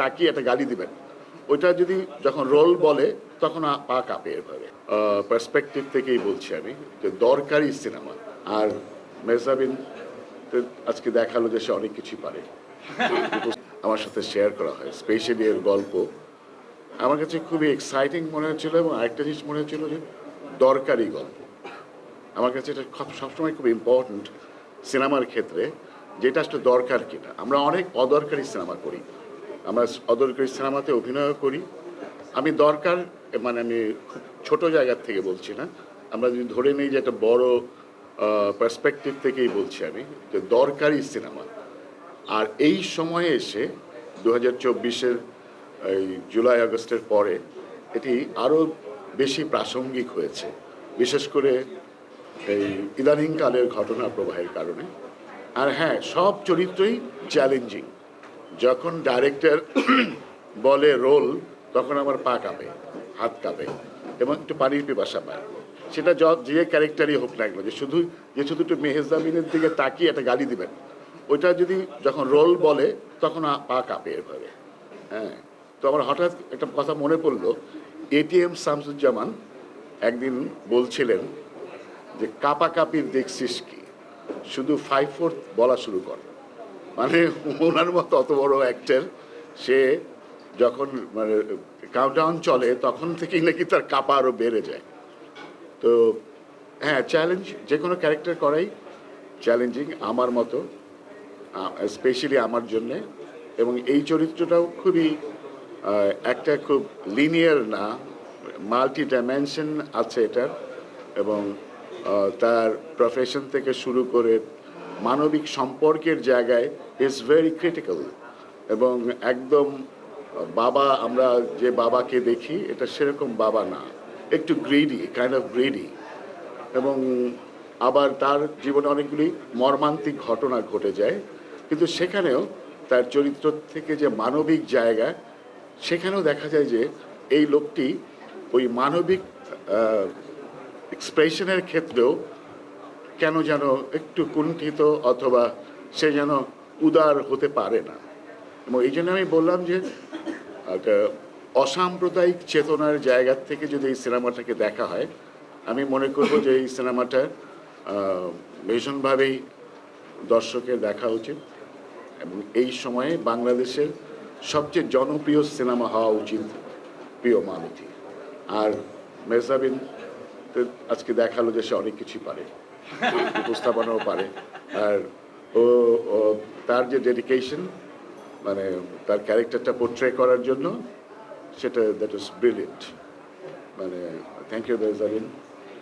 তাকিয়ে একটা গালি দিবেন। ওইটা যদি যখন রোল বলে, তখন পা কাঁপে এভাবে। পার্সপেক্টিভ থেকেই বলছি আমি যে দরকারি সিনেমা। আর মেহজাবিন তো আজকে দেখাল যে সে অনেক কিছুই পারে। আমার সাথে শেয়ার করা হয় স্পেশালি এর গল্প। আমার কাছে খুবই এক্সাইটিং মনে হচ্ছিল এবং আরেকটা জিনিস মনে হচ্ছিল যে দরকারি গল্প। আমার কাছে এটা সবসময় খুব ইম্পর্ট্যান্ট সিনেমার ক্ষেত্রে, যেটা আসলে দরকার কিনা। আমরা অনেক অদরকারি সিনেমা করি। আমরা অদরকারি সিনেমাতে অভিনয় করি। আমি দরকার মানে আমি ছোট জায়গার থেকে বলছি না। আমরা যদি ধরে নিই যে একটা বড় পার্সপেক্টিভ থেকেই বলছি আমি যে দরকারি সিনেমা। আর এই সময়ে এসে দু হাজার চব্বিশের, এই জুলাই, আগস্টের পরে এটি আরও বেশি প্রাসঙ্গিক হয়েছে। বিশেষ করে এই ইদানিংকালের ঘটনা প্রবাহের কারণে। আর হ্যাঁ সব চরিত্রই চ্যালেঞ্জিং যখন ডাইরেক্টর বলে রোল তখন আমার পা কাঁপে, হাত কাঁপে এবং একটু পানির পিপাসা পায়। সেটা য- ক্যারেক্টারই হোক না যে শুধু যে শুধু একটু মেহেজাবিনের দিকে তাকিয়ে একটা গালি দিবেন, ওইটা যদি যখন রোল বলে, তখন পা কাঁপে এভাবে। হ্যাঁ তো আমার হঠাৎ একটা কথা মনে পড়ল এটিএম শামসুজ্জামান একদিন বলছিলেন যে কাপা কাপির দেখছিস কি? শুধু ফাইভ ফোর্থ বলা শুরু কর। মানে ওনার মতো অত বড় অ্যাক্টার সে যখন মানে কাউন্টডাউন চলে, তখন থেকেই নাকি তার কাপা আরও বেড়ে যায়। তো হ্যাঁ চ্যালেঞ্জ যে কোনো ক্যারেক্টার করাই চ্যালেঞ্জিং আমার মতো স্পেশালি আমার জন্যে। এবং এই চরিত্রটাও খুবই একটা খুব লিনিয়ার না মাল্টি ডাইমেনশন আছে এটার। এবং তার প্রফেশন থেকে শুরু করে মানবিক সম্পর্কের জায়গায় ইজ ভেরি ক্রিটিক্যাল এবং একদম বাবা, আমরা যে বাবাকে দেখি, এটা সেরকম বাবা না। একটু গ্রেডি কাইন্ড অফ গ্রেডি এবং আবার তার জীবনে অনেকগুলি মর্মান্তিক ঘটনা ঘটে যায়। কিন্তু সেখানেও তার চরিত্র থেকে যে মানবিক জায়গা, সেখানেও দেখা যায় যে এই লোকটি ওই মানবিক এক্সপ্রেশনের ক্ষেত্রেও কেন যেন একটু কুণ্ঠিত অথবা সে যেন উদার হতে পারে না। এবং এই জন্য আমি বললাম যে অসাম্প্রদায়িক চেতনার জায়গা থেকে যদি এই সিনেমাটাকে দেখা হয়, আমি মনে করব যে এই সিনেমাটা ভীষণভাবেই দর্শকের দেখা উচিত। এবং এই সময়ে বাংলাদেশের সবচেয়ে জনপ্রিয় সিনেমা হওয়া উচিত প্রিয় মালতী আর মেহজাবিন তো আজকে দেখাল যে সে অনেক কিছুই পারে। উপস্থাপনাও পারে। আর ও তার যে ডেডিকেশন মানে তার ক্যারেক্টারটা পোট্রে করার জন্য, সেটা দ্যাট ইজ ব্রিলিয়েন্ট মানে থ্যাংক ইউ মেহজাবিন